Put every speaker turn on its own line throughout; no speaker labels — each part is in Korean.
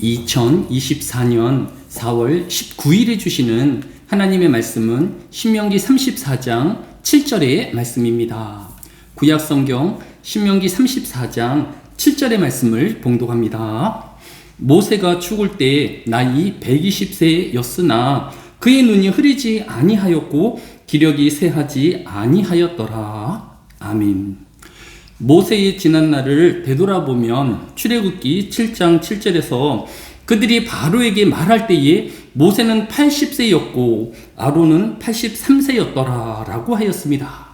2024년 4월 19일에 주시는 하나님의 말씀은 신명기 34장 7절의 말씀입니다. 구약 성경 신명기 34장 7절의 말씀을 봉독합니다. 모세가 죽을 때 나이 120세였으나 그의 눈이 흐리지 아니하였고 기력이 쇠하지 아니하였더라. 아멘. 모세의 지난 날을 되돌아보면 출애굽기 7장 7절에서 그들이 바로에게 말할 때에 모세는 80세였고 아론은 83세였더라라고 하였습니다.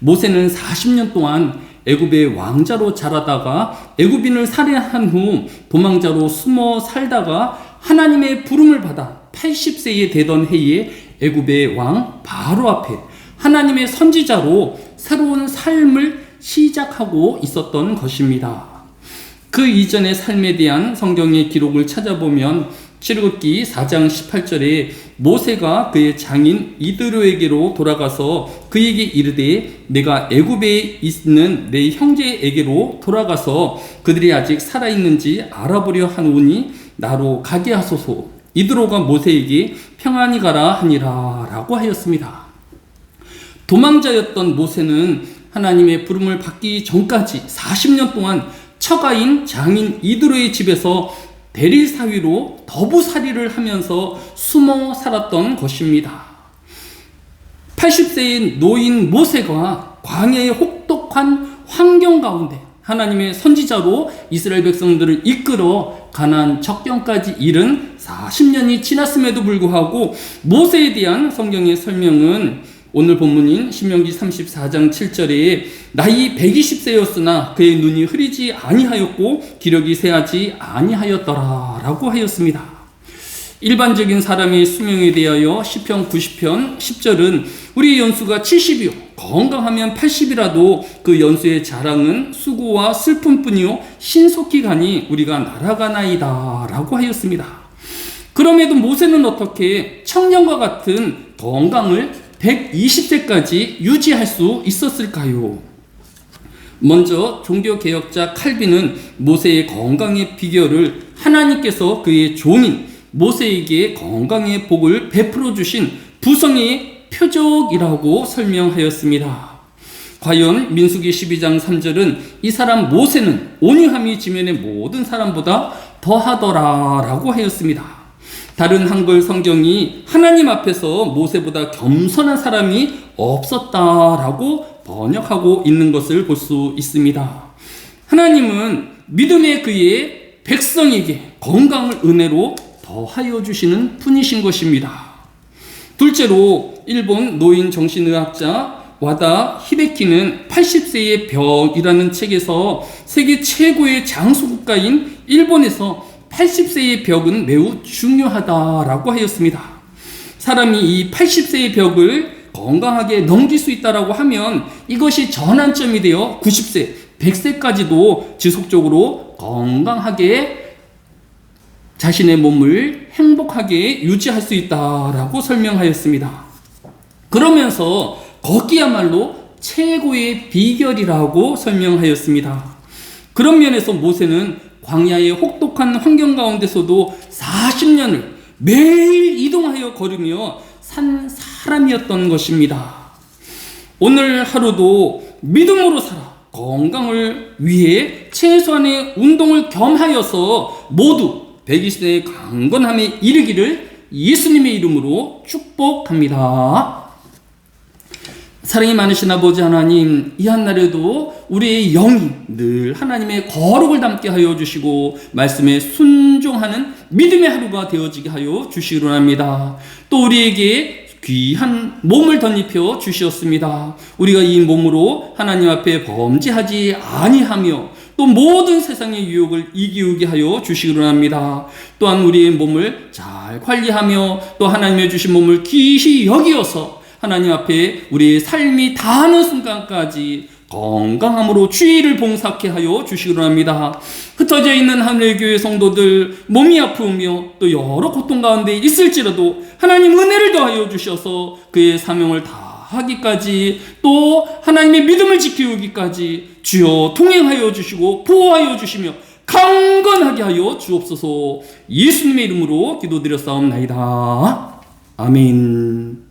모세는 40년 동안 애굽의 왕자로 자라다가 애굽인을 살해한 후 도망자로 숨어 살다가 하나님의 부름을 받아 80세에 되던 해에 애굽의 왕 바로 앞에 하나님의 선지자로 새로운 삶을 시작하고 있었던 것입니다. 그 이전의 삶에 대한 성경의 기록을 찾아보면 출애굽기 4장 18절에 모세가 그의 장인 이드로에게로 돌아가서 그에게 이르되 내가 애굽에 있는 내 형제에게로 돌아가서 그들이 아직 살아 있는지 알아보려 하노니 나로 가게 하소서. 이드로가 모세에게 평안히 가라 하니라라고 하였습니다. 도망자였던 모세는 하나님의 부름을 받기 전까지 40년 동안 처가인 장인 이드로의 집에서 대릴 사위로 더부살이를 하면서 숨어 살았던 것입니다. 80세인 노인 모세가 광야의 혹독한 환경 가운데 하나님의 선지자로 이스라엘 백성들을 이끌어 가난 적경까지 이른 40년이 지났음에도 불구하고 모세에 대한 성경의 설명은 오늘 본문인 신명기 34장 7절에 나이 120세였으나 그의 눈이 흐리지 아니하였고 기력이 쇠하지 아니하였더라라고 하였습니다. 일반적인 사람의 수명에 대하여 시편 90편 10절은 우리의 연수가 70이요 건강하면 80이라도 그 연수의 자랑은 수고와 슬픔뿐이요 신속히 가니 우리가 날아가나이다라고 하였습니다. 그럼에도 모세는 어떻게 청년과 같은 건강을 120세까지 유지할 수 있었을까요? 먼저 종교개혁자 칼빈은 모세의 건강의 비결을 하나님께서 그의 종인 모세에게 건강의 복을 베풀어 주신 부성의 표적이라고 설명하였습니다. 과연 민수기 12장 3절은 이 사람 모세는 온유함이 지면의 모든 사람보다 더하더라 라고 하였습니다. 다른 한글 성경이 하나님 앞에서 모세보다 겸손한 사람이 없었다라고 번역하고 있는 것을 볼 수 있습니다. 하나님은 믿음의 그의 백성에게 건강을 은혜로 더하여 주시는 분이신 것입니다. 둘째로 일본 노인 정신의학자 와다 히데키는 80세의 벽이라는 책에서 세계 최고의 장수 국가인 일본에서 80세의 벽은 매우 중요하다라고 하였습니다. 사람이 이 80세의 벽을 건강하게 넘길 수 있다라고 하면 이것이 전환점이 되어 90세, 100세까지도 지속적으로 건강하게 자신의 몸을 행복하게 유지할 수 있다라고 설명하였습니다. 그러면서 거기야말로 최고의 비결이라고 설명하였습니다. 그런 면에서 모세는 광야의 혹독한 환경 가운데서도 40년을 매일 이동하여 걸으며 산 사람이었던 것입니다. 오늘 하루도 믿음으로 살아 건강을 위해 최소한의 운동을 겸하여서 모두 120세의 강건함에 이르기를 예수님의 이름으로 축복합니다. 사랑이 많으신 아버지 하나님, 이 한날에도 우리의 영이 늘 하나님의 거룩을 담게 하여 주시고, 말씀에 순종하는 믿음의 하루가 되어지게 하여 주시기로 합니다. 또 우리에게 귀한 몸을 덧입혀 주시었습니다. 우리가 이 몸으로 하나님 앞에 범죄하지 아니하며 또 모든 세상의 유혹을 이기우게 하여 주시기로 합니다. 또한 우리의 몸을 잘 관리하며 또 하나님의 주신 몸을 귀히 여기어서 하나님 앞에 우리의 삶이 다하는 순간까지 건강함으로 주의를 봉사케 하여 주시기로 합니다. 흩어져 있는 하늘의 교회 성도들 몸이 아프며 또 여러 고통 가운데 있을지라도 하나님 은혜를 더하여 주셔서 그의 사명을 다 하기까지 또 하나님의 믿음을 지키기까지 주여 통행하여 주시고 보호하여 주시며 강건하게 하여 주옵소서 예수님의 이름으로 기도드렸사옵나이다. 아멘.